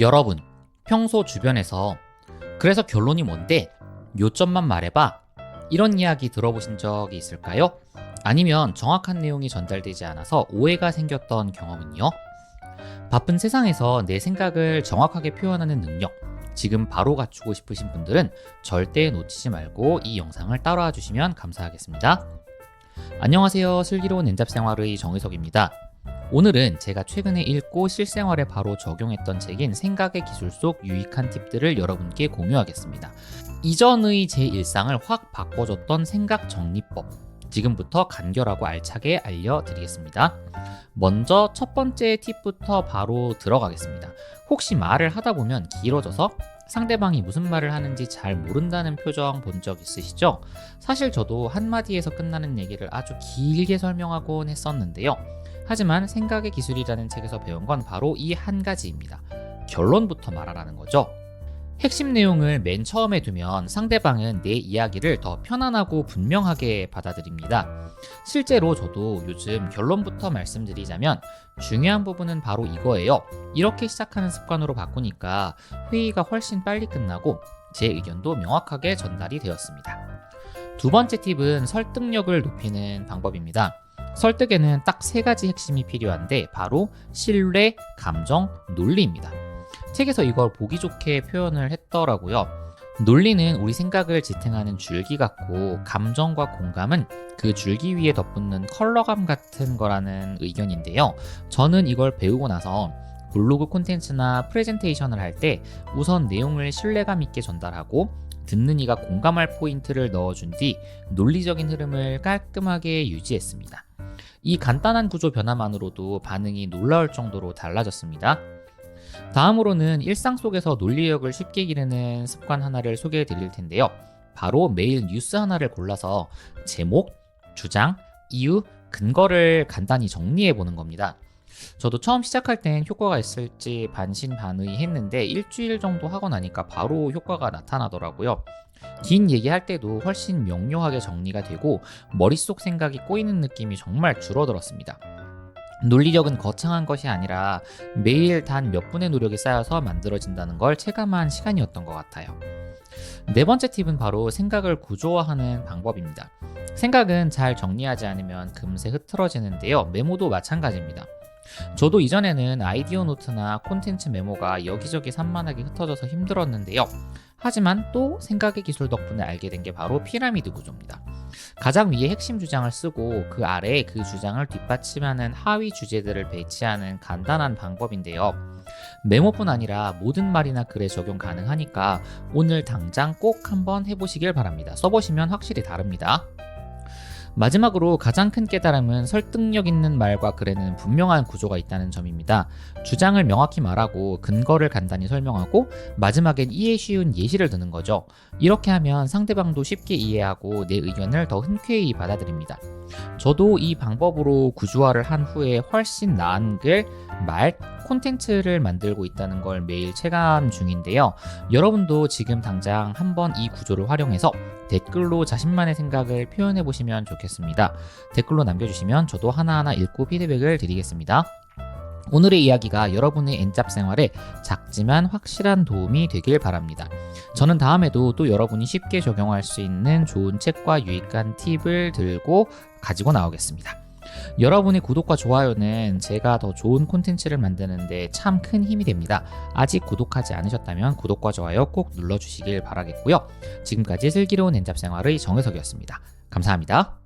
여러분, 평소 주변에서 그래서 결론이 뭔데? 요점만 말해봐. 이런 이야기 들어보신 적이 있을까요? 아니면 정확한 내용이 전달되지 않아서 오해가 생겼던 경험은요? 바쁜 세상에서 내 생각을 정확하게 표현하는 능력, 지금 바로 갖추고 싶으신 분들은 절대 놓치지 말고 이 영상을 따라와 주시면 감사하겠습니다. 안녕하세요. 슬기로운 엔잡 생활의 정의석입니다. 오늘은 제가 최근에 읽고 실생활에 바로 적용했던 책인 생각의 기술 속 유익한 팁들을 여러분께 공유하겠습니다. 이전의 제 일상을 확 바꿔줬던 생각 정리법. 지금부터 간결하고 알차게 알려드리겠습니다. 먼저 첫 번째 팁부터 바로 들어가겠습니다. 혹시 말을 하다 보면 길어져서 상대방이 무슨 말을 하는지 잘 모른다는 표정 본 적 있으시죠? 사실 저도 한마디에서 끝나는 얘기를 아주 길게 설명하곤 했었는데요. 하지만 생각의 기술이라는 책에서 배운 건 바로 이 한 가지입니다. 결론부터 말하라는 거죠. 핵심 내용을 맨 처음에 두면 상대방은 내 이야기를 더 편안하고 분명하게 받아들입니다. 실제로 저도 요즘 결론부터 말씀드리자면 중요한 부분은 바로 이거예요. 이렇게 시작하는 습관으로 바꾸니까 회의가 훨씬 빨리 끝나고 제 의견도 명확하게 전달이 되었습니다. 두 번째 팁은 설득력을 높이는 방법입니다. 설득에는 딱 세 가지 핵심이 필요한데 바로 신뢰, 감정, 논리입니다. 책에서 이걸 보기 좋게 표현을 했더라고요. 논리는 우리 생각을 지탱하는 줄기 같고 감정과 공감은 그 줄기 위에 덧붙는 컬러감 같은 거라는 의견인데요. 저는 이걸 배우고 나서 블로그 콘텐츠나 프레젠테이션을 할 때 우선 내용을 신뢰감 있게 전달하고 듣는 이가 공감할 포인트를 넣어준 뒤 논리적인 흐름을 깔끔하게 유지했습니다. 이 간단한 구조 변화만으로도 반응이 놀라울 정도로 달라졌습니다. 다음으로는 일상 속에서 논리력을 쉽게 기르는 습관 하나를 소개해 드릴 텐데요. 바로 매일 뉴스 하나를 골라서 제목, 주장, 이유, 근거를 간단히 정리해 보는 겁니다. 저도 처음 시작할 땐 효과가 있을지 반신반의 했는데 일주일 정도 하고 나니까 바로 효과가 나타나더라고요. 긴 얘기할 때도 훨씬 명료하게 정리가 되고 머릿속 생각이 꼬이는 느낌이 정말 줄어들었습니다. 논리력은 거창한 것이 아니라 매일 단 몇 분의 노력이 쌓여서 만들어진다는 걸 체감한 시간이었던 것 같아요. 네 번째 팁은 바로 생각을 구조화하는 방법입니다. 생각은 잘 정리하지 않으면 금세 흐트러지는데요. 메모도 마찬가지입니다. 저도 이전에는 아이디어 노트나 콘텐츠 메모가 여기저기 산만하게 흩어져서 힘들었는데요. 하지만 또 생각의 기술 덕분에 알게 된 게 바로 피라미드 구조입니다. 가장 위에 핵심 주장을 쓰고 그 아래에 그 주장을 뒷받침하는 하위 주제들을 배치하는 간단한 방법인데요. 메모뿐 아니라 모든 말이나 글에 적용 가능하니까 오늘 당장 꼭 한번 해보시길 바랍니다. 써보시면 확실히 다릅니다. 마지막으로 가장 큰 깨달음은 설득력 있는 말과 글에는 분명한 구조가 있다는 점입니다. 주장을 명확히 말하고 근거를 간단히 설명하고 마지막엔 이해 쉬운 예시를 드는 거죠. 이렇게 하면 상대방도 쉽게 이해하고 내 의견을 더 흔쾌히 받아들입니다. 저도 이 방법으로 구조화를 한 후에 훨씬 나은 글, 말, 콘텐츠를 만들고 있다는 걸 매일 체감 중인데요. 여러분도 지금 당장 한번 이 구조를 활용해서 댓글로 자신만의 생각을 표현해 보시면 좋겠습니다. 댓글로 남겨주시면 저도 하나하나 읽고 피드백을 드리겠습니다. 오늘의 이야기가 여러분의 엔잡 생활에 작지만 확실한 도움이 되길 바랍니다. 저는 다음에도 또 여러분이 쉽게 적용할 수 있는 좋은 책과 유익한 팁을 들고 가지고 나오겠습니다. 여러분의 구독과 좋아요는 제가 더 좋은 콘텐츠를 만드는데 참 큰 힘이 됩니다. 아직 구독하지 않으셨다면 구독과 좋아요 꼭 눌러주시길 바라겠고요. 지금까지 슬기로운 엔잡 생활의 정혜석이었습니다. 감사합니다.